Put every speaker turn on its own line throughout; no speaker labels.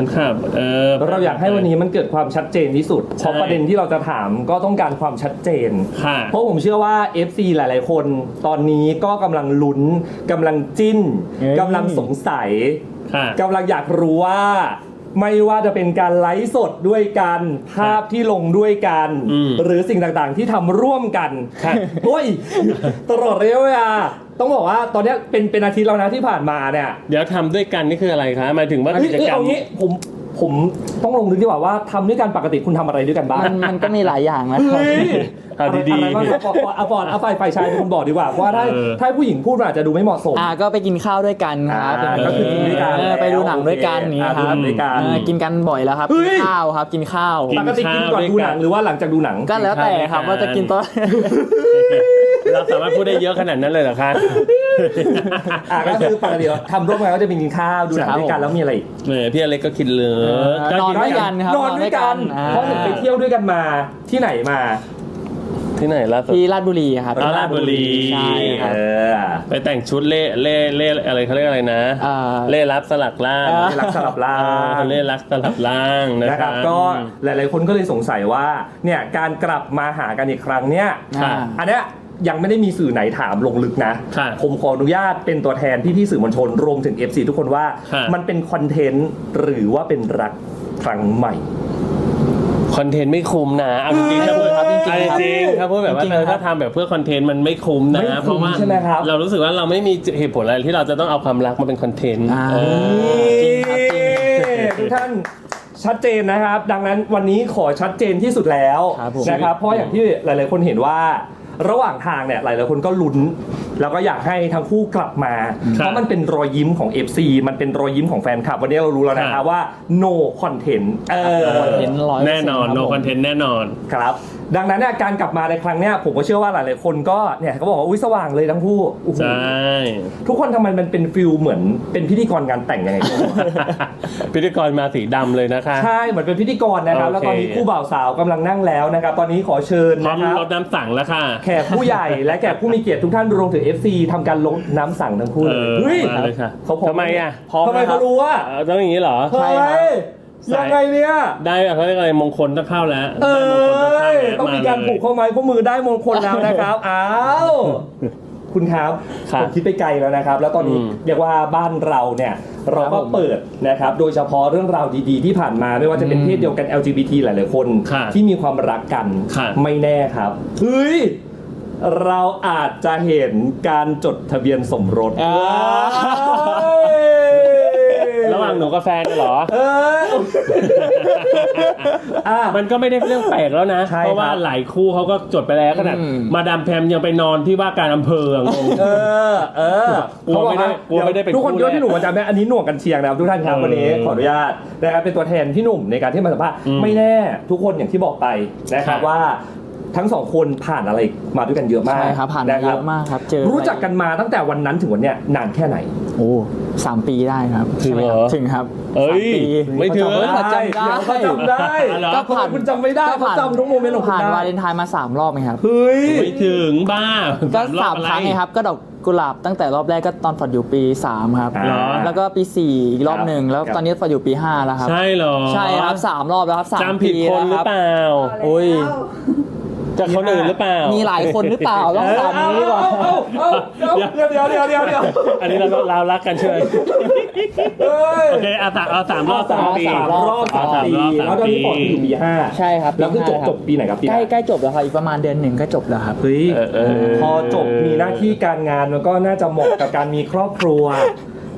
มันขับเออ
เราอยากให้วันนี้มันเกิดความชัดเจนที่สุดเพราะประเด็นที่เราจะถามก็ต้องการความชัดเจน
ค่ะ
เพราะผมเชื่อว่า FC หลาย ๆ คนตอนนี้ก็กำลังลุ้นกำลังจิ้น
เอ้ย
กำลังสงสัย
ค่ะ
กำลังอยากรู้ว่าไม่ว่าจะเป็นการไลฟ์สดด้วยกัน ภาพที่ลงด้วยกัน
อืม
หรือสิ่งต่างๆที่ทำร่วมกัน
ค่ะ
โอ้ยตลอดระยะเวลา ต้องบอกว่าตอนเนี้ยเป็นเป็นอาทิตย์แล้วนะที่ผ่านมาเนี่ย
เดี๋ยวทำด้วยกันนี่คืออะไรคะหมายถึงว่า
เฮ้ย
กิจ
เอ้ย
กรรม
เอางี้ผมผมต้องลงลึกดีกว่าว่าทำด้วยกันปกติคุณทำอะไรด้วยกันบ้าง
มันมันก็มีหลายอย่างนะครับ
เฮ้ย
เอาดี
อะไรบ้างครับปอนเอาปอนเอาฝ่ายฝ่ายชายเป็นคนบอกดีกว่าเพราะว่าถ้า
เออ
ถ้าให้ผู้หญิงพูดมันอาจจะดูไม่เหมาะสม
อ่าก็ไปกินข้าวด้วยกันครับ
อ่าก็คือกินด้วยกัน
เออไปดูหนังด้วยกัน
โอเค
นี่
อ่า
ค
ดูหนั
รับ
งด้วยกัน
เออกินกันบ่อยแล้วครับ
เฮ้
กิ
ย
นข้าวครับกินข้าว
กิ
ปกติกินก่อนดูหนังหรือว่าหลังจากดูหนัง
ก็แล้วแต่ครับว่าจะกินตอน
เราสามารถพูดได้เยอะขนาดนั้นเลยเหรอคะ
อะก็คือปกติทำร่วมกันก็จะเป็นกินข้าวดูหนัง
ครับ
ด้วยกัน
ผม
แล้วมีอะไรอีก
แหมพี่อเล็กก็คิดเล
เอยอนอนด้วยกันครับ
นอนด้วยกัน
อ่า
เพราะเห็นไปเที่ยวด้วยกันมาที่ไหนมา
ที่ไหนล่าสุด
ที่ราชบุรีครับ
อ๋อราชบุรี
ใช่ค
เอ
รับ
อ
ไปแต่งชุดเล่เล่เล่อะไรเขาเรียกอะไรนะ
อ่า
เล่รับสลักล่าง
อ่า
ที่รักสลับล่า
อ่างเล่รักสลับล่างนะ
นะ
ค
ค
รั
รั
บ บ
ก็หลาย ๆ คนก็เลยสงสัยว่าเนี่ยการกลับมาหากันอีกครั้งเนี่ย
ค่ะ
อันเนี้ยยังไม่ได้มีสื่อไหนถามลงลึกนะ
ค่ะ
ผมขออนุญาตเป็นตัวแทนพี่ ๆ สื่อมวลชนรวมถึง FC ทุกคนว่า
ค่ะ
มันเป็นคอนเทนต์หรือว่าเป็นรักครั้งใหม่
ค อนเทนต์ไม่คุ้มนะเอาจริงๆถ้าพูด
ครับจริงๆ
เอาจริงๆถ้าพูดแบบว่า
จริงๆ
เออ
ครั
ถ้า
บ
ทำแบบเพื่อคอนเทนต์มันไม่คุ้มนะ
ไม่คุ้ม
เพราะว่า
ใช่ไหมครับ
เรารู้สึกว่าเราไม่มีเหตุผลอะไรที่เราจะต้องเอาความรักมาเป็นคอนเทนต์
อ่า
เออ
จริงครับจริง
ทุกท่านชัดเจนนะครับ ดังนั้นวันนี้ขอชัดเจนที่สุดแล้ว
ครับผม
นะครับเพราะอย่างที่หลาย ๆ คนเห็นว่า ระหว่างทางเนี่ยหลายๆคนก็ลุ้น แล้วก็อยากให้ทั้งคู่กลับมา
ครับ
เพราะมันเป็นรอยยิ้มของ FC มันเป็นรอยยิ้มของแฟนคลับ วันนี้เรารู้แล้วนะค
ครั
รับบว่า no content เออ
คอนเทนต์ร้อย
แน่นอน no content แน่นอน
ครับ ดังนั้นเนี่ยการกลับมาในครั้งเนี้ยผมก็เชื่อว่าหลายๆคนก็เนี่ยเขาบอกว่าอุ้ยสว่างเลยทั้งคู่โอ้โห
ใช่
ทุกคนทำไมมันเป็นฟิลเหมือนเป็นพิธีกรงานแต่งยังไงไม่รู้
พิธีกรมาสีดำเลยนะคะ
ใช่เหมือนเป็นพิธีกรนะครับ
โอเค
แล้วตอนนี้คู่บ่าวสาวกำลังนั่งแล้วนะครับ ตอนนี้ขอเชิญ
พร้อม
นะครับ
รดน้ำสั่งแล้วค่ะ
แขกผู้ใหญ่และแขกผู้มีเกียรติทุกท่านรวมถึง FC ทำการลงน้ำสั่งทั้งคู่
เอ
เลย
อ
เฮ้ย
มาเลยค่ะ
เขาพร้อ
ทำไมอะ
พร้อม
ทำไม
นะครับ
เขารู้ว่า
เออต้องอย่างนี้เหรอ
เฮ้
ใช่ครับ
ย ยังไงเนี่ย
ได้เขาเรียกอะไรมงคลต้องเข้าแล้ว
เอ
ได้มงคลต้องเข้าแล้ว้
ยต้องมีการ
เลย
ผูกข้อไม้ข้อมือได้มงคลแล้วนะครับ อ้าว คุณครับ
ครับ
ผมคิดไปไกลแล้วนะครับ แล้วตอนนี้
อืม
เรียกว่าบ้านเราเนี่ยเราก็
ครับผม
เปิดนะครับ โดยเฉพาะเรื่องราวดีๆที่ผ่านมาไม่ว่าจะเป็นเพศเดียวกัน LGBT หลายๆคน
ค่ะ
ที่มีความรักกัน
ค่ะ
ไม่แน่ครับเฮ้ยเราอาจจะเห็นการจดทะเบียนสมรส
อ่า
เฮ้ย
ระหว่างหนูกับแฟนเหรอ
เอออะ
มันก็ไม่ได้เรื่องแปลกแล้วนะ
ใช่
เพราะว่า
ครับ
หลายคู่เขาก็จดไปแล้วขนาด
อืม
มาดามแพมยังไปนอนที่ว่าการอำเภออะงง
เออ เออก
ลัวไม่ได้
เขาบอกาก
ลัวไม่ได้เป็น
ทุกคน
คู่
คิดว่า
แรก
พี่หนุ่มอาจารย์แม่อันนี้หน่วงกันเชียงนะครับทุกท่านครับ
เออ
วันนี้ขออนุญาตนะครับเป็นตัวแทนพี่หนุ่มในการที่มาสัมภาษณ์
อืม
ไม่แน่ทุกคนอย่างที่บอกไปนะครับ
ครับ
ว่า ทั้งสองคนผ่านอะไรมาด้วยกันเยอะมาก
ใช่ครับผ่านมา
นะ
เยอะมากครับเจอ
รู้จักกันมาตั้งแต่วันนั้นถึงวันเนี้ยนานแค่ไหน
โอ้สามปีได้ครับ
ถึงเหรอ
ถึงครับ
เอ้ย
สามปี
ไม่ถึง
เขาจำได้
เดี๋ยวเขาจำได้
อ๋อเหรอ
ก็ผ่านคุณจำไม่ได้
ก็
เขา
ผ่าน
จำทุกโมเมนต์ของคุณ
ผ่าน
ได้
วาเลนไทน์มาสามรอบไหมครับ
เฮ้ย
ไม่ถึงบ้า
ก็
รอ
สาม
อะ
ครั้งไงครับก็ดอกกุหลาบตั้งแต่รอบแรกก็ตอนฝอดอยู่ปีสามครับ
อ่า
แล้วก็ปีสี่อีกรอบหนึ่งแล้ว
ครับ
ตอนนี้ฝอดอยู่ปีห้าแล้วครับ
ใช่เหรอ
ใช่ครับสามรอบแล้วครับสาม
จำผิด
ปี
คน
แล้ว
หรื
ค
อ
รับ
เปล่า
โอ้ย
จากคนอื่นหรือเปล่า
มี
มี
หลายคนหรือเปล่าต้องถามนี้ดีกว่า
เอ้าเอ้าเอ้าเดี๋ยวเดี๋ยวเดี๋ยวเดี๋ยวเดี๋ยว
อันนี้เราเรารักกันใช่ไหม
เฮ้ย
โอเคเอาสามเอาสามรอบ
สาม
ปี
สามรอบสาม
สาม
ปี
รอบสาม
แล้วตอนนี้
ปี
ฟอร์ดอยู่ปีห้า
ใช่ครับ
แล้วคือจบ
ปีห้า
จบปีไหนครับปี
ใก
ไหน
ล้ใกล้จบแล้วครับอีกประมาณเดือนหนึ่งก็จบแล้วครับ
เฮ้ย
เออเออ
พอจบมีหน้าที่การงานมันก็น่าจะเหมาะกับการมีครอบครัว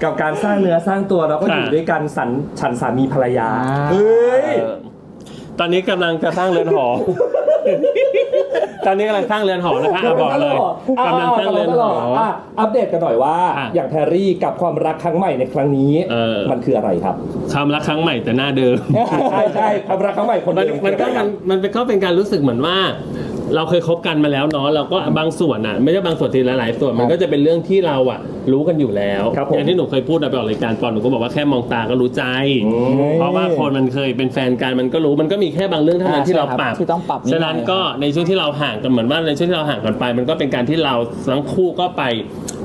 กับการสร้างเนื้อสร้างตัวแล้วก็อยู่ด้วยกันสันฉันสามีภรรยา
อ่า
เฮ้ย
เออตอนนี้กำลังจะสร้างเรือนหอ ตอนนี้กำลังสร้างเรือนหอนะคะอะบอกเลยกำลังสร้างเรือนหอ
อะอัปเดตกันหน่อยว่า
อะ
อย่างแพรรี่กับความรักครั้งใหม่ในครั้งนี้
เออ
มันคืออะไรครับ
ความรักครั้งใหม่แต่หน้าเดิม
ใช่ใช่ความรักครั้งใหม่คน
มัน
เดิ
มันก็มันมันเป็นก็เป็นการรู้สึกเหมือนว่า เราเคยคบกันมาแล้วเนาะเราก็บางส่วนอะ ไม่ใช่บางส่วนทีหลายๆส่วนมันก็จะเป็นเรื่องที่เราอะ รู้กันอยู่แล้ว
ครับผม
อย่างที่หนูเคยพูดไปออกรายการก่อนหนูก็บอกว่าแค่มองตาก็รู้ใจ
อืม
เพราะว่าคนมันเคยเป็นแฟนกันมันก็รู้มันก็มีแค่บางเรื่องเท่านั้น
อ่า
ที่เรา
ใช่ครับ
ปรับ
ที่ต้องปรับนิดหน่อย
ฉะนั้นก็ในช่วงที่เราห่างกันเหมือนว่าในช่วงที่เราห่างกันไป มันก็เป็นการที่เราทั้งคู่ก็ไป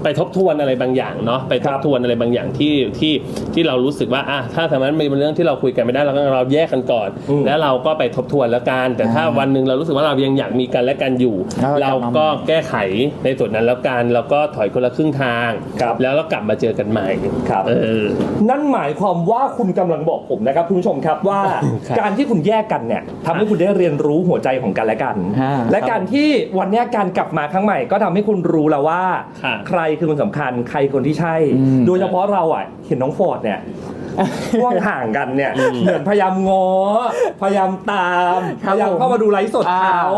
ไปไปทบทวนอะไรบางอย่างเนาะไปท
ครับบ
ทวนอะไรบางอย่างที่ที่ที่เรารู้สึกว่าอะถ้าสมมติมันเป็นเรื่องที่เราคุยกันไม่ได้เราก็เราแยกกันก่อน
อืม
แล้วเราก็ไปทบทวนแล้วกันแต่ถ้า
อ่า
วันหนึ่งเรารู้สึกว่าเรายังอยากมีกันและกันอยู่
แล้วก็กลับมา
เราก็แก้ไขในส่วนนั้นแล้วกันเราก็ถอยคนละครึ่งทาง
ครับ
แล้วเรากลับมาเจอกันใหม่
ครับ
เออ
นั่นหมายความว่าคุณกำลังบอกผมนะครับคุณผู้ชมครับว่า
ครับ
การที่คุณแยกกันเนี่ยทำให้คุณได้เรียนรู้หัวใจของกันและกัน
อ่า
และการที่วันเนี้ยการกลับมาครั้งใหม่ ก็ทำให้คุณรู้แล้วว่า
ค่ะ
ใครคือคนสำคัญใครคนที่ใช่
อืม
โดยเฉพาะเราอะเห็นน้องฟอร์ดเนี่ยช่วงห่างกันเนี่ยเหมือนพยายามง้อพยายามตาม
ค
พ
รับ
ยายามเข้ามาดูไลฟ์สด
อ่า
เขา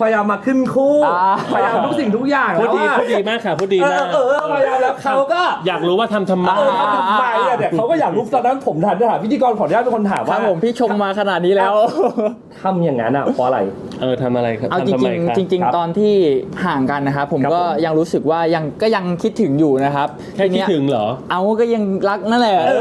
พยายามมาขึ้นคู่
อ่า
พยายามทุกสิ่งทุกอย่าง
พู
แล้
ด
ว
ดี
ว่า
พูดดีมากค่ะพูดดี
เอ
มา
อกเออพยายามแล้วเขาก็
อยากรู้ว่าทำทำไม
เออทำทำไมอะเนี่ยเขาก็อยากรู้ตอนนั้นผมถามถามพิธีกรขออนุญาตเป็นคนถาม
ครั
ว่า
บผมพี่ชมมาขนาดนี้แล้ว
ทำอย่างนั้นอะเพราะอะไร
เออทำอะไรครับ
เอาจ
ทำทำไม
ริง
ครับ
ๆจริง
ครับ
ๆ ตอนที่ห่างกันนะครับผม
ครับ
ก็
ผม
ยังรู้สึกว่ายังก็ยังคิดถึงอยู่นะครับ
แค่คิด
ทีเนี้ย
ถึงเหรอ
เอาก็ยังรักนั่นแหละอ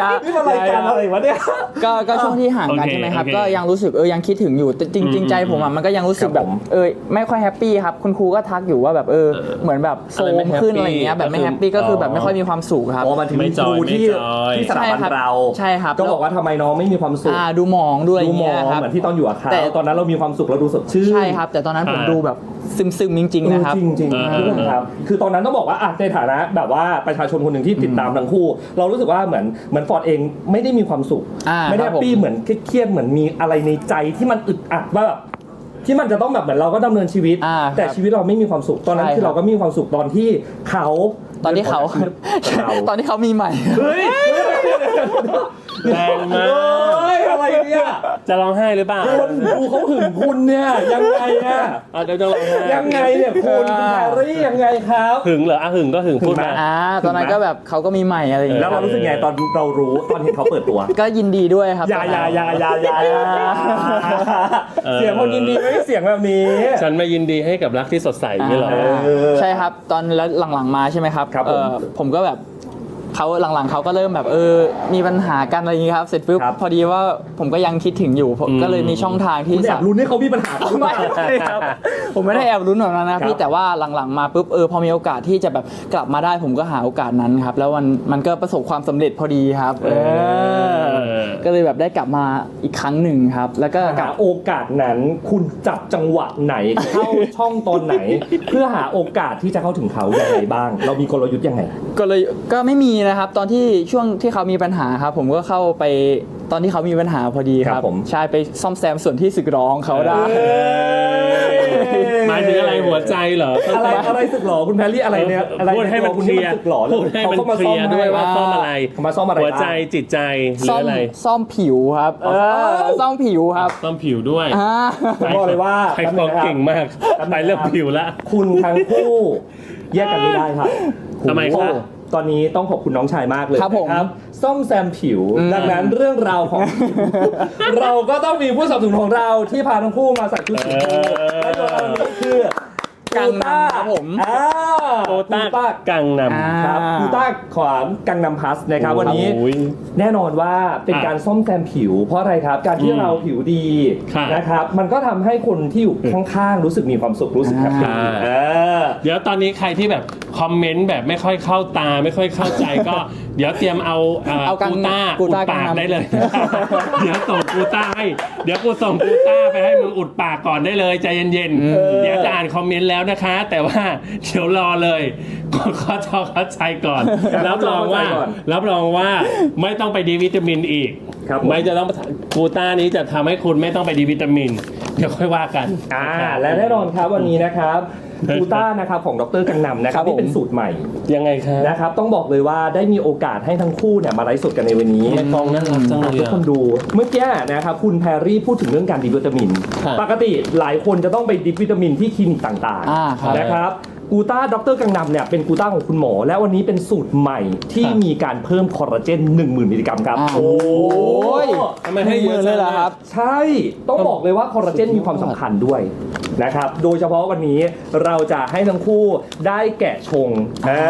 ย่า
นี่มันรายการอะไรวะเนี่ย
ก็ก็ช่วงที่ห่างกัน
โอเค
ใช่ไหมครับ
โอเค
ก็ยังรู้สึกเออยังคิดถึงอยู่แต่จริง
อืม
ๆใจผมอะมันก็ยังรู้สึก
ครับ
แบบ
ผม
เออไม่ค่อยแฮปปี้ครับคุณครูก็ทักอยู่ว่าแบบเออเหมือนแบบโซ
อะไรไม่
มขึ้น
happy
อะไรอย่างเงี้ยแบบไม่
ก็คือ
แฮปปี้ก็คือแบบ
อ๋อ
ไม่ค่อยมีความสุขครับ
พอมาถึง
ไม่จ
ค
อย
รูที่
ไม่จอย
ที่สถาบัน
ใช่ครับ
เรา
ใช่ครับ
ก็บอกว่าทำไมน้องไม่มีความสุข
อ่าดูหมองดูอะไรอ
ดู
ย่าง
หมอ
เงี้ยครับ
เหมือนที่ตอนอยู่กับเขา
แต่
ตอนนั้นเรามีความสุขเราดูสดชื่น
ใช่ครับ แต่ตอนนั้นผม
อ่า
ดูแบบ ซึมๆจริงๆนะครับ
จริงจริง
เออ
ๆทุกคนครับ คือตอนนั้นต้องบอกว่าอะในฐานะแบบว่าประชาชนคนหนึ่งที่ติดตามทั้งคู่ เรารู้สึกว่าเหมือนเหมือนฟอร์ดเองไม่ได้มีความสุข
อ่า
ไม่ได้
ครั
แฮ
บ
ปปี้
ผม
เหมือนเครียดๆเหมือนมีอะไรในใจที่มันอึดอัดว่าแบบที่มันจะต้องแบบเหมือนเราก็ดำเนินชีวิต
อ่า
แต่
ครับ
ชีวิตเราไม่มีความสุข ตอนนั้น
ใช่
คือ
ครับ
เราก็มีความสุขตอนที่เขา
ตอนที่เขา
เรา
ตอนที่เขามีใหม่
เฮ้ย
แรงมาก จะร้องไห้หรือเปล่า
คุณดูเขาหึงคุณเนี่ยยังไงอะ
อะเดี๋ยวจะร้องไห้
ยังไงเนี่ยคุณคุณแพรรี่ยังไงครับ
หึงเหรออะหึงก็หึงพูดมา
อ่าตอนนั้นก็แบบเขาก็มีใหม่อะไรอย่าง
แล้
เงี้
วยเรารู้สึกไงตอนเรารู้ตอนเห็นเขาเปิดตัว
ก็ยินดีด้วยครับ
อย่าอย่าอย่าอย่าอย่าอย่า
เออ
เสียงคนยินดีไม่ใช่เสียงแบบนี้
ฉันมายินดีให้กับรักที่สดใสนี่เหรอ
อ่า
เออ
ใช่ครับ ตอนแล้วหลังๆมาใช่ไหมครับ
ครับผม
เออผมก็แบบ เขาหลังๆเขาก็เริ่มแบบเออ มีปัญหากันอะไรอย่างงี้ครับเสร็จปุ๊บ
ครับ
พอดีว่าผมก็ยังคิดถึงอยู่ผม
อืม
ก็เลยมีช่องทางที่
คุณแอ
จะ
บรุ้นให้เขามีปัญหาหรือเป
ไม่
ล่า
ใช่ครับ ผมไม่ได้แอบรุ้นแบบนั้นนะ
ครั
พี่
บ
แต่ว่าหลังๆมาปุ๊บเออพอมีโอกาสที่จะแบบกลับมาได้ผมก็หาโอกาสนั้นครับ แล้วมันมันก็ประสบความสำเร็จพอดีครับ เออก็เลยแบบได้กลับมาอีกครั้งหนึ่งครับ แล้วก็ก
หา
ลับ
โอกาสนั้นคุณจับจังหวะไหน เข้าช่องตอนไหน เพื่อหาโอกาสที่จะเข้าถึงเขาอย่างไรบ้าง เรามีกลยุทธ์ยังไง
ก็เลยก็ไม่มีนะครับ ตอนที่ช่วงที่เขามีปัญหาครับ ผมก็เข้าไปตอนที่เขามีปัญหาพอดีค
ครั
รั
บบผม
ใช่ไปซ่อมแซมส่วนที่สึกหรอของเขาได้
เอ้ย
หมายถึงอะไรหัวใจเหรอ
อะไรอะไรสึกหรอคุณแพรรี่อะไรเนี่ยอะไร
พูดให้มัน
คุณ
เคลี
นี่
ยร์
สึกหรอ
พูดให้มันเคลียร์ด้วยว่าซ่อมอะไร
เขามาซ่อมอะไร
หัวใจ
บ้าง
จิตใจหรือ
ซ่อม
อะไร
ซ่อมผิวครับ เออซ่อมผิวครับ
ซ่อมผิวด้วย
อ่า
ผมบอกเลยว่า
ใครของเก่งมากไปเรื่องผิวละ
คุณทั้งคู่ แยกกันไม่ได้ครับ
ทำไมครับ
โอ้ ตอนนี้ต้องขอบคุณน้องชายมากเลย
ครับผม
นะซ่อมแซมผิว
อืม
ดังนั้นเรื่องราวของ เราก็ต้องมีผู้สนับสนุนของเราที่พาทั้งคู่มาใส่ชุดสีชมพู
เออ
และตัวเรานี้คือ
กังนำครับผม
อ่า
โตต้า
กูต้า
กังน
อ่า
ครับกูต้าขวางกังนำพัสนะครับวันนี้
โอ้ย
แน่นอนว่าเป็น
อะ
การซ่อมแซมผิว เพราะอะไรครับ การที่
อืม
เราผิวดี
ค่ะ
นะครับ มันก็ทำให้คนที่อยู่ข้างๆรู้สึกมีความสุขรู้สึกแฮปปี้
อ่า
เออ
เดี๋ยวตอนนี้ใครที่แบบคอมเมนต์แบบไม่ค่อยเข้าตาไม่ค่อยเข้าใจก็ เดี๋ยวเตรียมเอาเอ่อ
เอากัง
กูต้า
กู
อุด
ต้า
ปาก
กังนำ
ได้เลย เดี๋ยวส่งกูต้าให้เดี๋ยวกูส่งกูต้าไปให้มึงอุดปากก่อนได้เลยใจเย็นๆเดี๋ยวจะอ่านคอมเมนต์แล้วนะคะ แต่ว่าเดี๋ยวรอเลยกดข้อจอเข้าใจก่อน
ครับ
รับรองว่า
เข้าใจก่อน
รับรองว่าไม่ต้องไปดีวิตามินอีก
ครับผม
ไม่จะต้องกูต้านี้จะทำให้คุณไม่ต้องไปดีวิตามิน เดี๋ยวค่อยว่ากัน
อ่าและแน่นอนครับวันนี้นะครับ กูต้านะครับของดรกังนำนะครับ
ครับผม
ที่เป็นสูตรใหม่
ยังไงครับ
นะครับ ต้องบอกเลยว่าได้มีโอกาสให้ทั้งคู่เนี่ยมาไลฟ์สดกันในวันนี้
ทำไมกองน่ารักจังเลย
ทุก
อะ
คนดูเมื่อกี้นะครับคุณแพรรี่พูดถึงเรื่องการดิบวิตามิน
ครับ
ปกติหลายคนจะต้องไปดิบวิตามินที่คลินิกต่าง
อ่าครับ
ๆนะครับ กูต้าดรกังนำเนี่ยเป็นกูต้าของคุณหมอ และวันนี้เป็นสูตรใหม่ที่
ครับ
มีการเพิ่มคอลลาเจน 10,000 มิลลิกรัมครับ
อ่า
โอ้
โอ้ย
ทำไมให้เยอะ
เลยเหรอครับ
ใช่ต้องบอกเลยว่าคอลลาเจนมีความสำคัญด้วยนะครับโดยเฉพาะวันนี้เราจะให้ทั้งคู่ได้แกะชงอ่า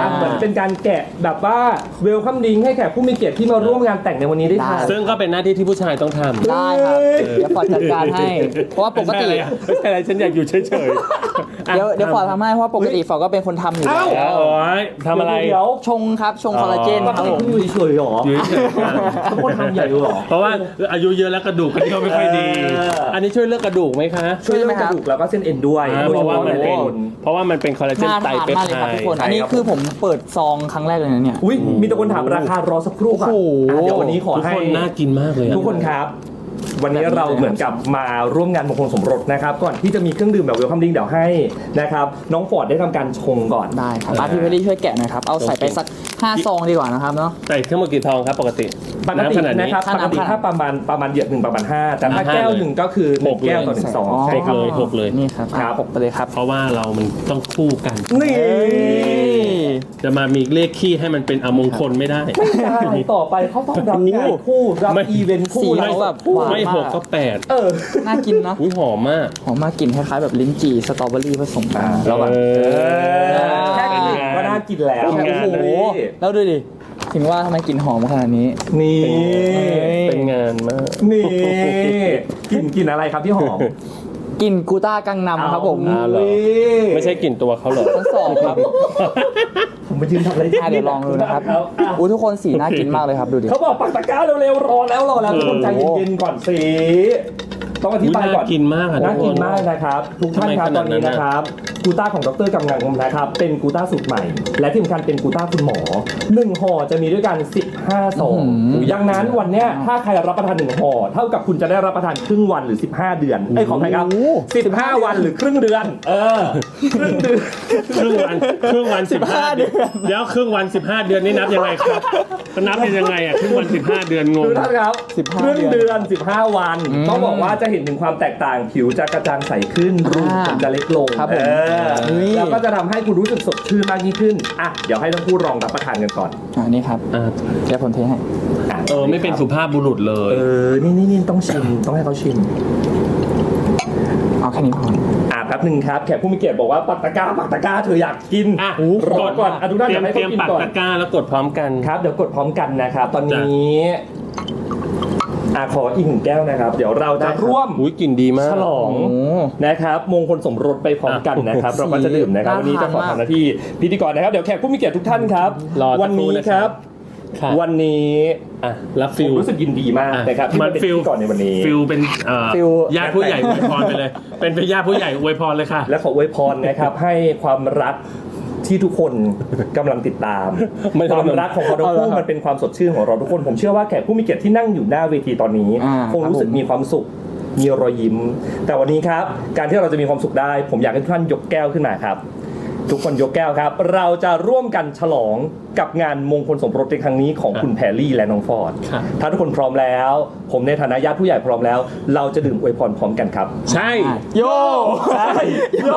อะเหมือนเป็นการแกะแบบว่าเวลคัมดิงให้แขกผู้มีเกียรติที่มาร่วมงานแต่งในวันนี้ได้ทาน
ซึ่งก็เป็นหน้าที่ที่ผู้ชายต้องทำ
ได้ครับเดี๋ยวฟอร์ดจัดการให้ เพราะว่าปกติ
ไม่ใช่อะไรอะไม่ใช่อะไรฉันอยากอยู่เฉยๆ
เดี๋ยวเดี๋ยวฟอร์ดทำให้เพราะว่าปกติฟอร์ดก็เป็นคนทำอยู่
เอ้า
แล้ว
โอ้ยทำอะไร
เดี๋ยว
ชงครับชงคอลลาเจน
ป
ค
ก
รับ
ติ
ผม
คุณอยู่เฉยๆหรอ
อยู่เฉยๆค่ะ
ทุกคนทำใหญ่เลยเหรอ
เพราะว่าอายุเยอะแล้วกระดูกก็ไม่ค่อยดี
เอออั
อันนี้ช่วยเรื่องกระดูกไหมคะ
ช่วยเรื่องกระดูกแล้วก็เส้นเอ็นด้วย
อ่า
โดย
เพ
เฉ
ราะว่า
พาะ
มัน
ใน
เป็น
คน
เพราะว่ามันเป็นคอลลาเจน
น่า
ไต
ทาน
เป็ป
มากเลย
ไท
ครับทุกคน
ด์
อันนี้คือผมเปิดซองครั้งแรกเลยนะเนี่ย
อุ้ยมีแต่คนถามราคารอสักครู่ค่ะ
โอ้โห
อะเดี๋ยววันนี้ขอ
ทุก
ให้
คนน่ากินมากเลยอะ
ทุกคนครับวันนี้เราเหมือนกับมาร่วมงานมงคลสมรสนะครับ ก่อนที่จะมีเครื่องดื่มแบบเวลคัมดิ้งเดี๋ยวให้นะครับน้องฟอร์ดได้ทำการชงก่อน
ได้ครับอาพี่เพลลี่ช่วยแกะหน่อยครับ เอาใส่ไปสัก 5 ซองดีกว่านะครับเนาะ
ใส่ทั้งหมดกี่ทองครับปกติ
ปกติำ
ขนาด
นะครับ
ถ้า
ปกติ
น้ำ
ถ้าประมาณประมาณเหยียดหนึ่งประมาณห้าแต่ถ้า
ห้า
แก้ว
เลย
หนึ่งก็คือหนึ่ง
หกเลย
แก้วต่อหนึ่งซอง
อ๋อ
ใช่ครับ
เลยหกเลย
นี่ครับ
ครับ
หกไปเลยครับ
เพราะว่าเรามันต้องคู่กัน
นี่
จะมามีเลขขี้ให้มันเป็นอมงคลไม่ได้
ไม่ได้ต่อไปเขาต้องรับงานคู่รับ
ไม่
อีเวนต์คู่
สี
รับ
เขาแบบ
คู่
หวาน
ไม่
มาก
หกก็แปด
เออ
น่ากินเนาะ
อุ้ยหอมมาก
หอมมากกลิ่นคล้ายๆแบบลิ้นจี่สตรอเบอรี่ผสมกัน
อ่า
แล้วแบบ
เออ
แค่กลิ่นก็น่ากินแล้ว
โอ้
เป็นงาน
โหแล้วดูดิถึงว่าทำไมกลิ่นหอมขนาดนี้
นี่
เป็นงานมาก
นี่กลิ่นกลิ่นอะไรครับที่หอม
กลิ่นกูต้ากังนำครับผม
อ้าวเหรอไม่ใช่กลิ่นตัวเขาเหรอ
ทั้งสองครับ
ผม ไปยืนทำอะไร
อะเดี๋ยวลองดูนะครับ
อะ
อู้ทุกคนสีน่ากินมากเลยครับดูดิ
เขาบอกปักตะกร้าเร็วๆรอแล้วรอแล้วทุกคนใจเย็นๆก่อนสิต้องอธิบายก่อน
น่ากินมากอะ
น่ากิน
ทุกคน
มากนะครับ ทุกท่านครับ
ทำไมข
ต
นา
อ
ด
น
นั้
นี้
นน่ะ
นะครับ กูต้าของดรกำลังนะครับ เป็นกูต้าสูตรใหม่ และที่สำคัญเป็นกูต้าคุณหมอหนึ่งห่อจะมีด้วยกัน 15ซองดังนั้นวันเนี้ยถ้าใครรับประทานหนึ่งห่อเท่ากับคุณจะได้รับประทานครึ่งวันหรือ 15 เดือนเอ้ยขออภัยครับ15 วันหรือครึ่งเดือน เออครึ่งเดือน
ครึ่งวันครึ่งวันสิบห้าเดือนเดี๋ยวครึ่งวันสิบห้าเดือนนี่นับยังไงครับนับเป็นยังไงอะครึ่งวันสิบห้าเดือนงง
คือท่านครับ
15
ครึ่ง
เดื
เดื
อ
อนน15วันต้องบอกว่าจะเห็นถึงความแตกต่างผิวจะกระจ่างใสขึ้นรูขุมขนจะเล็กลง
ครับผม
เออ
นี่
แล้วก็จะทำให้คุณรู้สึกสดชื่นมากยิ่งขึ้น อะ เดี๋ยวให้ทั้งคู่ลองรับประทานกันก่อน
อ่านี่ครับ
อะ
เดี๋ยวผมเทให้ะ
เออไม่เป็นสุภาพบุรุษเล
เอยอนี่นี่นี่ต้องชิม ต้องให้เขาชิม
เอาแค่นี้พอ
อะแป๊บหนึ่งครับ แขกผู้มีเกียรติบอกว่าปักตะกร้าปักตะกร้าเธออยากกิน
อะ
รอก่อนอะทุกท่าน
เตรี
อยยามกให้
เตรีย
เขา
ม
กิน
ปัก
ก่อน
ตะกร้าแล้วกดพร้อมกัน
ครับ เดี๋ยวกดพร้อมกันนะครับ ตอนนี้ อะขออีกหนึ่งแก้วนะครับ เดี๋ยวเราจะร่วม
อุ้ยกลิ่นดีมาก
ฉลอง
โอ้
นะครับมงคลสมรสไปพร้อมกันนะครับ
อะ
เราก็จะดื่มนะครับ
น่า
วันนี้จะขอ
ทานมาก
ทำหน้าที่พิธีกรนะครับ เดี๋ยวแขกผู้มีเกียรติทุกท่านครับ
รอสัก
วัน
ครู่
นี้
นะ
ค
ครั
รับ
บค่ะ
วันนี้
อะรับ
ผ
ฟิ
ม
ล
รู้สึกยินดีมาก
อะ
นะครับที่
มั
มานเป็นพิ
ฟิล
ธีกรในวันนี้
ฟิลเป็นเอ่อ
ฟิล
ญาติผู้ใหญ่อวยพรไปเลย เป็นเป็นญาติผู้ใหญ่อวยพรเลยค่ะ
และขออวยพรนะครับให้ความรัก ที่ทุกคนกำลังติดตาม
ไม่
ค
ต้อง
วามรักของเราทั้งคู่มันเป็นความสดชื่นของเราทุกคน ผมเชื่อว่าแขกผู้มีเกียรติที่นั่งอยู่หน้าเวทีตอนนี้
อ่า
คงรู้สึก
ครับผม
มีความสุขมีรอยยิ้ม แต่วันนี้ครับ การที่เราจะมีความสุขได้ ผมอยากให้ทุกท่านยกแก้วขึ้นมาครับ ทุกคนยกแก้วครับ เราจะร่วมกันฉลองกับงานมงคลสมรสในครั้งนี้ของคุณแพรรี่และน้องฟอร์ด
ครับ
ถ้าทุกคนพร้อมแล้ว ผมในฐานะญาติผู้ใหญ่พร้อมแล้ว เราจะดื่มอวยพรพร้อมกันครับ
ใช่
โย
ใช่โย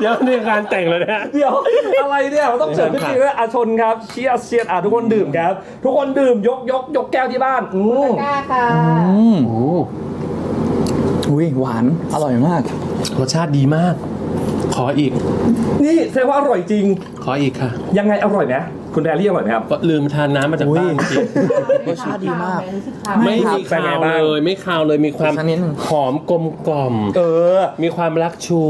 เดี๋ยวนี่การแต่งแล้วนะ
เดี๋ยวอะไรเนี่ยมันต้องเฉิดขึ้นจริงด้วยอาชนครับเชียร์เชียร์อะทุกคนดื่มครับ ทุกคนดื่มยกยกยกแก้วที่บ้านอืม
กล้าค่ะ
อืมอุ้ยหวานอร่อยมาก
รสชาติดีมากข ออีก
นี่แสดงว่าอร่อยจริง
ขออีกค่ะ
ยังไงอร่อยไหมคุณแพรรี่อร่อยไหมครับ
ก็ลืมทานน้ำมาจากบ้านจริง
รสชาติดีมาก
ไม่
ครับ
มี
เป็น
คา
ไง
ว
บ้าง
เลยไม่คาวเลยมีความ
สักนิดหนึ่ง
หอมกลมกล่อม
เออ
มีความรักชู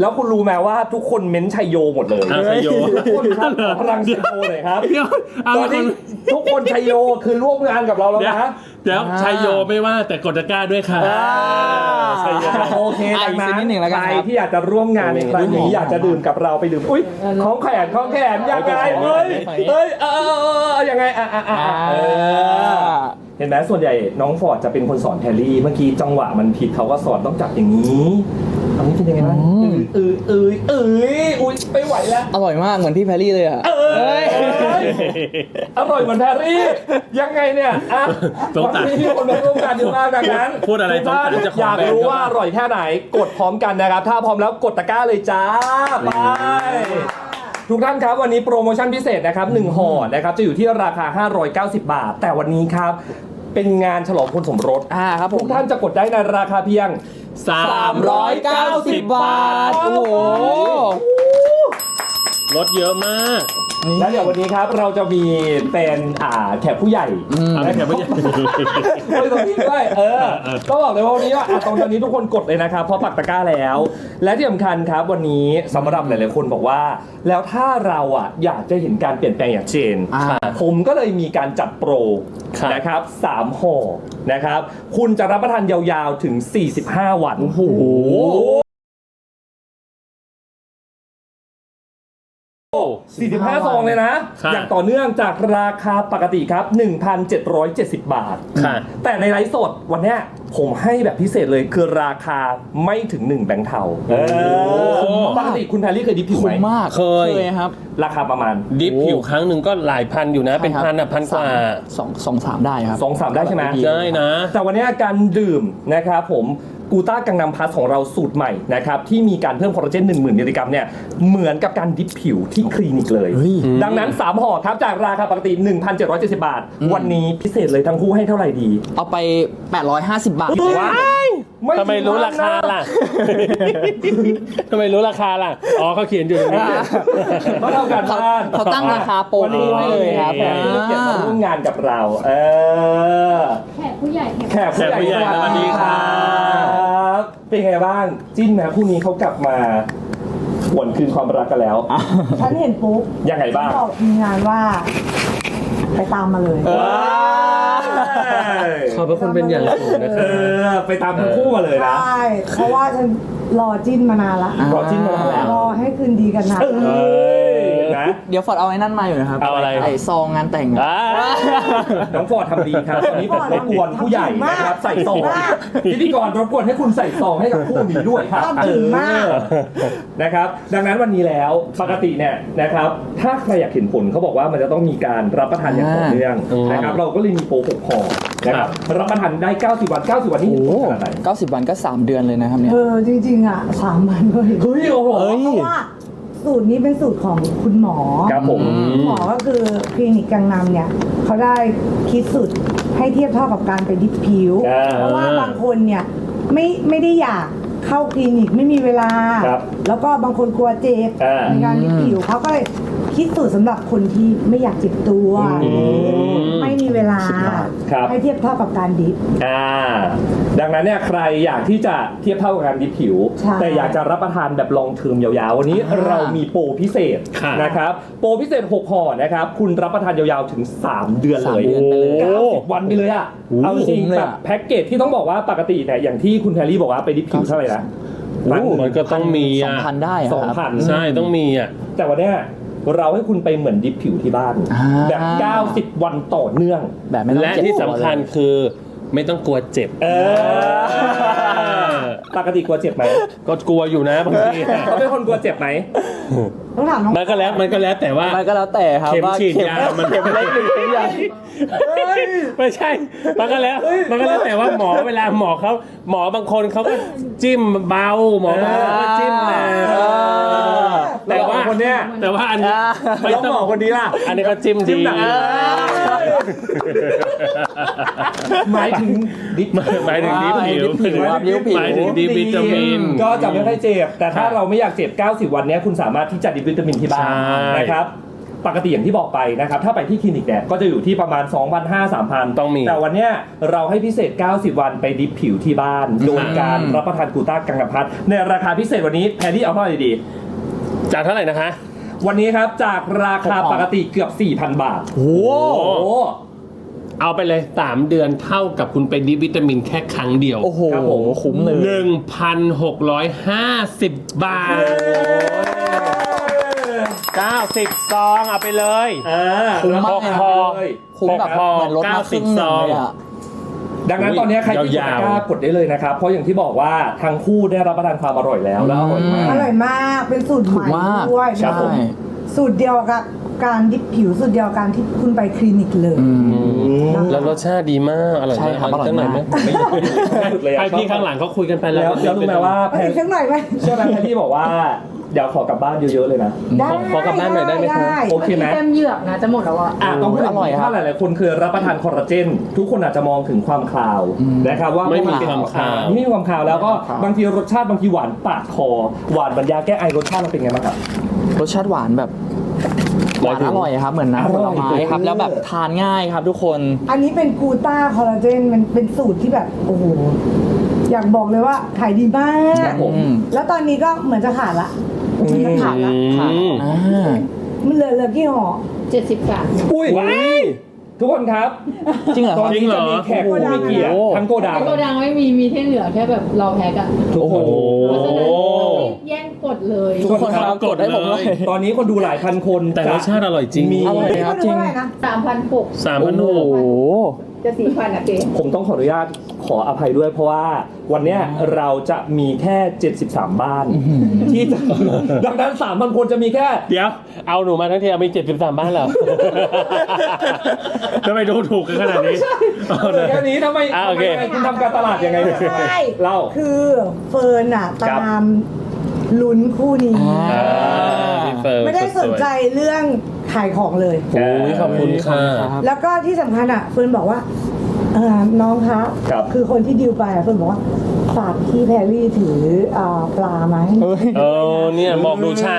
แล้วคุณรู้ไหมว่าทุกคนเม้นชัยโยหมดเลย
อะชัยโย
ทุกคนครับขอพลังชัยโยหน่อยครับ
เดี๋ยวเอา
ตอน
ค
นี้
น
ทุกคนชัยโยคือร่วมงานกับเราแล้ว
เดี๋ยว
นะ
เดี๋ยวชัยโยไม่ว่าแต่กดตะกร้าด้วยค่ะ
อ่า
ชัยโย
โอเค
อะ
ดัง
อีก
นั้
สัก
น
นิดหนึ่งแล้วกัน
ใคร
ครับ
ที่อยากจะร่วมงานในครั้งนี้
โอ้ย
อยากจะดื่มกับเราไปดื่มอุ้ยของแขนของแขนยังไงเฮ้ยเฮ้ยเออเออเออเออยังไงอะอะอะอะเออเห็นไหมส่วนใหญ่น้องฟอร์ดจะเป็นคนสอนแทลลี่ เมื่อกี้จังหวะมันผิดเขาก็สอนต้องจับอย่างนี้ตอนนี้เป็นยังไงบ้างเออเออเออเอออุ้ยไม่ไหวแล้ว
อร่อยมากเหมือนพี่แพรรี่เลยอะ
เอ้ย อร่อยเหมือนแพรรี่ยังไงเนี่ยอะ
สงสาร
วันนี้มีคนมาร่วมกันเยอะมากดังนั้น
พูดอะไรสงสารเจ้าของ
อยาก
แบรนด์
รู้
เขา
ว่าอร่อยแค่ไหนกดพร้อมกันนะครับ ถ้าพร้อมแล้วกดตะกร้าเลยจ้าไป ทุกท่านครับวันนี้โปรโมชั่นพิเศษนะครับ1ห่อนะครับจะอยู่ที่ราคา 590 บาท แต่วันนี้ครับ เป็นงานฉลองคนสมรส
อ่าครับผ
ทุ
ม
กท่านจะกดได้ในราคาเพียง
390 บาท โอ้โห
ลดเยอะมาก
แล้วเดี๋ยววันนี้ครับเราจะมีเป็นอ่าแขกผู้ใหญ่
เอาแขกผู้ใหญ่
เฮ้ยตรงนี้ด้วยเออก็บอกเลยว่าวันนี้ว่าอะตรงตอนนี้ทุกคนกดเลยนะครับเพราะปักตะกร้าแล้ว และที่สำคัญครับวันนี้สำหรับหลายๆคนบอกว่า แล้วถ้าเราอะอยากจะเห็นการเปลี่ยนแปลงอย่างเจน
อ่า
ผมก็เลยมีการจัดโปร
ครับ
นะครับสามห่อนะครับ คุณจะรับประทานยาวๆถึง 45 วัน
โอ้โห
45 ซองเลยนะ
ครับ
อย่างต่อเนื่องจากราคาปกติครับ 1,770 บาท
ค่ะ
แต่ในไลฟ์สดวันเนี้ยผมให้แบบพิเศษเลยคือราคาไม่ถึง 1 แบงค์เทาเออปกติคุณแพรรี่เคยดิฟผิว
คุ้
ไห
ม
ม
มาก
เคย
ครับ
ราคาประมาณ
ดิฟผิวครั้งหนึ่งก็หลายพันอยู่นะ เป็นพันอะพันกว่า
สองสองสามได้ครับ
สองสามได้ใช่ไหม
ได้นะ
แต่วันนี้การดื่มนะครับผม กูต้ากังนำพลัสของเราสูตรใหม่นะครับที่มีการเพิ่มคอลลาเจน1 0,000มิลลิกรัมเนี่ยเหมือนกับการดิฟผิวที่คลินิกเลย
เฮ้ย
ดังนั้น 3ห่อครับจากราคาปกติ 1,770 บาท วันนี้พิเศษเลยทั้งคู่ให้เท่าไหร่ดี
เอาไป 850 บาท
ว้าย
ทำไมรู้ราคาล่ะ ทำไมรู้ราคาล่ะ อ๋อเขาเขียนอยู่ตรงนี้
เพราะเราการบ้าน
เขาตั้งราคาโปร
วันนี้
ให้เลยครับ
แขกที่เกียรติมาร่วมงานกับเรา เออ
แขกผู้ใหญ่แขก
แขกผู้ใหญ่
แขกผู้ใหญ่
สวัสดีครับเป็นไงบ้าง จิ้นนะคู่นี้เขากลับมาหวนคืนความรักกันแล้ว
ฉันเห็นปุ๊บ
ยังไงบ้าง
บอกทีมงานว่า ไปตามมาเลย
ว้าย
ขอบพระคุณเป็นอย่างสูงนะ
เอ
ครับ
อ ไปตามทั้งคู่มาเลยนะ
ใช่เพราะว่าฉันรอจิ้นมานานละ
รอจิ้นมานานแล้ว
รอให้คืนดีกันนะ
เอ้ย นะ
เดี๋ยวฟอร์ดเอาไอ้นั่นมาอยู่นะครับ
เอาอะไร
ไอ้ซองงานแต่งอะ
อ่า
น้องฟอร์ดทำดีครับตอนนี้แบบรบกวนผู้ใหญ่นะครับใส่ซอง
มาก
พิธีกรรบกวนให้คุณใส่ซองให้กับคู่นี้ด้วยครับ
ชอบถึงมาก
เออนะครับ ดังนั้นวันนี้แล้วปกติเนี่ยนะครับ ถ้าใครอยากเห็นผลเขาบอกว่ามันจะต้องมีการรับประทานอย่างต่อเนื่อง
อืม
นะครับ เราก็เลยมีโปรหกห่อนะครับรับประทานได้ 90 วัน 90 วันนี่
โอ้
เห็น
โห
ผลขนาดไหน
90 วันก็ 3 เดือนเลยนะครับเนี่ย
เออจริงๆอะสามวันเลย
เฮ้ยโอ้โห
เอ้ย
เพราะว่า สูตรนี้เป็นสูตรของคุณหมอ
ครับผม
คุณหมอก็คือคลินิกกังนำเนี่ยเขาได้คิดสูตรให้เทียบเท่ากับการไปดิฟผิว
อ่า
เพราะว่าบางคนเนี่ยไม่ไม่ได้อยากเข้าคลินิกไม่มีเวลา
ครับ
แล้วก็บางคนกลัวเจ็บ
อ่า
ในการดิฟผิวเขาก็เลยคิดสูตรสำหรับคนที่ไม่อยากเจ็บตัว
อืม
ไม่มีเวลา
ครับ
ให้เทียบเท่ากับการดิฟ
อ่า ดังนั้นเนี่ยใครอยากที่จะเทียบเท่ากับการดิบผิว
ใช่
แต่อยากจะรับประทานแบบลองเทอมยาวๆ วันนี้
อ่า
เรามีโปรพิเศษ
ค่ะ
นะครับ โปรพิเศษ 6 ห่อนะครับ คุณรับประทานยาวๆ ถึง 3 เดือน
สาม
เลย
เดือนไปเลย
90วันไปเลยอะ
โอ้
เอาจริง
คุ้มเลย
แบ
อะ
บแพ็กเกจที่ต้องบอกว่าปกติเนี่ยอย่างที่คุณแพรรี่บอกว่าไปดิบผิวเท่าไหร่นะ
โอ้มันก็ต้องมี
สอ
อะ
งพันได้อะ
สอง
ครับ
พัน
ใช่ต้องมีอะ
แต่วันเนี้ย เราให้คุณไปเหมือนดิบผิวที่บ้าน
อ่า
แบบ 90 วันต่อเนื่อง
แบบไม่ต้อง
และ
เจ็บ
ที่
ตัว
สำคัญ
เลย
คือไม่ต้องกลัวเจ็บ
เออ ปกติกลัวเจ็บไหม
ก็กลัวอยู่นะบางทีอะ
เขาเป็นคนกลัวเจ็บไหม
ต้องถามน้อง
มันก็แล้วมันก็แล้วแต่ว่า
มันก็แล้วแต่ครับ
เข็ม
ว่า
ฉีดยามัน
เข็มเล็กหรือเข็มใหญ่
ไม่ใช่ มันก็แล้ว มันก็แล้วแต่ว่าหมอเวลาหมอเขาหมอบางคนเขาก็จิ้มเบาหมอบางคนเขาก็จิ้มแรง
เออ
แต่ว่า
คนเนี้ย
แต่ว่าอันนี้
อ่า
ไม่
แล้ว
ต้อง
หมอคนนี้ล่ะ
อันนี้ก็จิ้ม
จิ้
ดี
มหนักหมายถึงดิบ
หมายถึงดิบผิว
ดิบผิวครับดิบผิว
หมายถึงดิบวิตามิน
ก็จะไม่ค่อยเจ็บ แต่ถ้าเราไม่อยากเจ็บ 90 วันเนี้ยคุณสามารถที่จะดิบวิตามินที่บ้าน
ใช่
นะครับปกติอย่างที่บอกไปนะครับถ้าไปที่คลินิกเนี่ยก็จะอยู่ที่ประมาณ 2,500 3,000
ต้องมี
แต่วันเนี้ยเราให้พิเศษ 90 วันไปดิบผิวที่บ้าน โดยการรับประทานกลูต้ากังนพัทในราคาพิเศษวันนี้แพรรี่เอาเท่าไหร่ดี
จากเท่าไหร่นะคะ
วันนี้ครับจากราคาปกติเกือบ 4,000 บาท
โอ้
โอ้โห
เอาไปเลย 3 เดือนเท่ากับคุณไปดิบวิตามินแค่ครั้งเดียว
โอ้โห
ครับผม
คุ้มเลย
1,650 บาท 90 ซองเอาไปเลย
เออ
คุ้มมาก
หก
เลย
พอ
เลย
คุ้มแบบ
พอ
เหมือนลดมาครึ่งหนึ่งเลยอะ
ดังนั้นตอนนี้ใครที่กด
ยาวๆ
ตะกร้ากดได้เลยนะครับ เพราะอย่างที่บอกว่าทั้งคู่ได้รับประทานความอร่อยแล้วแล้วอร่อยมาก
อร่อยมากเป็นสูตรใหม่
ถูกมาก
ด้วย
ครับผม
ใช่
สูตรเดียวกับ การดิบผิวสูตรเดียวกับการที่คุณไปคลินิกเลย
อืม
แล้วรสชาติดีมาก อร่อย
ใช่
มาก
ครับอร่อย
สักหน่อยไหม
มาก
ไม่ไม่หยุดเลยอะ
ให้พี่ข้างหลังเขาคุยกันไปแล้
แล้ววแล้วรู้ไหมว่า
เอาอีกสักหน่อยไหม
เชื่อไหมแพรรี่บอกว่าเดี๋ยวขอกลับบ้านเยอะๆเลยนะ
ได้
ขอกลับบ้านหน่อยได้ไหมครับ
ด้
โอเคไหม
เต็มเหยือกนะจะหมดแล้วอะ
อะต้องพูด
อร่อยครับ
ถ้าหลายๆคนเคยรับประทานคอลลาเจน ทุกคนอาจจะมองถึงความคาวนะครับว่า
ไม่มี
นเป็น
ความคาว
ไม่มีความคาวแล้วก็
ครับ
บางทีรสชาติบางทีหวานปากคอ หวานบรรยาแก้ไอรสชาติมันเป็นไงบ้างครับ
รสชาติหวานแบบ หวานอร่อยครับ เหมือนน้ำผลไม้ครับ แล้วแบบทานง่ายครับทุกคน
อันนี้เป็นกูต้าคอลลาเจนมันเป็นสูตรที่แบบโอ้โหอยากบอกเลยว่าขายดีมาก
ครับผม
อืม
แล้วตอนนี้ก็เหมือนจะขาดละเหมือนจะขาดละ
ค่ะ
อืม
อ่า
มันเหลือเหลือกี่ห่อ
70บาท
อุ้ยทุกคนครับ
จริงเหรอ
ต
ค
อน
รับ
นี้จะมีแขกผู้มีเกียรติ
โอ้
ทั้งโกดัง
โกดังไม่มีมีแค่เหลือแค่แบบเราแพ็กอะ
ทุกคน
โอ้โห
เพราะฉะนั้นแย่ง กดเลย
ทุก
ทุ
ค
กคนน
ค
ค
รั
รับบกดให้ผมเลย
ตอนนี้คนดูหลายพันคน
แต่รสชาติอร่อยจริง
มี
อร่อย
นี่
ครั
ก็
บ
ดูเท่าไหร่นะ
สามพันหก
สามพันห
โอ้
ก
โห
จะสี่พันอะเก๋
ผมต้องขออนุญาตขออภัยด้วยเพราะว่าวันเนี้ยเราจะมีแค่ 73 บ้าน ที่จะดังนั้น3,000คนจะมีแค่
เดี๋ยว เอาหนูมาทั้งทีเอามีเจ็ดสิบสามบ้านเหรอทำไมดูถูกกันขนาดนี้เอา
เหลื
เล
อยแค่นี้ทำไม
อะโอเค
ทำไมคุณทำการตลาดยังไงเนี่ย
ใช่
เล่า
คือเฟิร์นอะ
ครับ
ตาม ลุ้นคู่นี้
อ่า
พี่เฟิร์น
ไม่ได้สนใจเรื่องขายของเลย
โอ้ยขอบคุณค่ะ
ครับ
แล้วก็ที่สำคัญอะเฟิร์นบอกว่าเออน้องคะ
ครับ
คือคนที่ดิวไปอะเฟิร์นบอกว่าฝากพี่แพรรี่ถืออ่าปลาไหม
เออเนี่ยบอกดูชา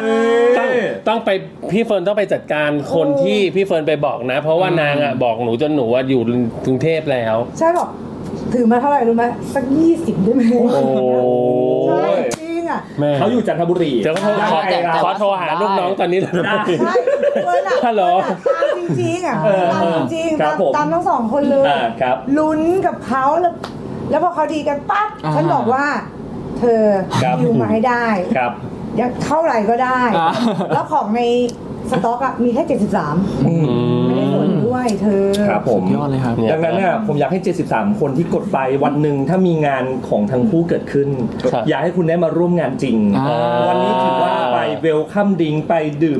ต้องต้องไปพี่เฟิร์นต้องไปจัดการคนที่พี่เฟิร์นไปบอกนะ เพราะว่านางอะบอกหนูจนหนูว่าอยู่กรุงเทพแล้ว
ใช่บอกถือมาเท่าไหร่รู้ไหมสักยี่สิบได้ไหม
โอ้
ใช่
ย
จริง อะ
แม่
เขาอยู่จันทบุรี
เดี๋ยวก็ขอ
ได้ครับ
ขอโทรหาลูกน้องตอนนี้เลย
ได้
ใช่เฟิร์นอะ
ฮัลโหล
ตามจริงๆอะ
เออ
ตามจริงๆ
ครั
ตา
บ
ม
ผม
ตามทั้งสองคนเลย
อ่าครับ
ลุ้นกับเขาแล้ว แล้วพอเขาดีกันปั๊บ
อ่า
ฉันบอกว่า เธอ
ครับ
ดิวมาให้ได้
ครับ
อยากเท่าไหร่ก็ได้
อ่า
แล้วของในสต็อกอะมีแค่ 73ไม่ได้ส่วนด้วยเธอ
ครับผม
สุดยอดเลยครับ
เนี่ย
ดังนั้นเนี่ยผมอยากให้ 73 คนที่กดไปวันหนึ่งถ้ามีงานของทั้งคู่เกิดขึ้น
ครับ
อยากให้คุณได้มาร่วมงานจริง
อ่า
วันนี้ถือว่าไปเวลคัมดิงไปดื่ม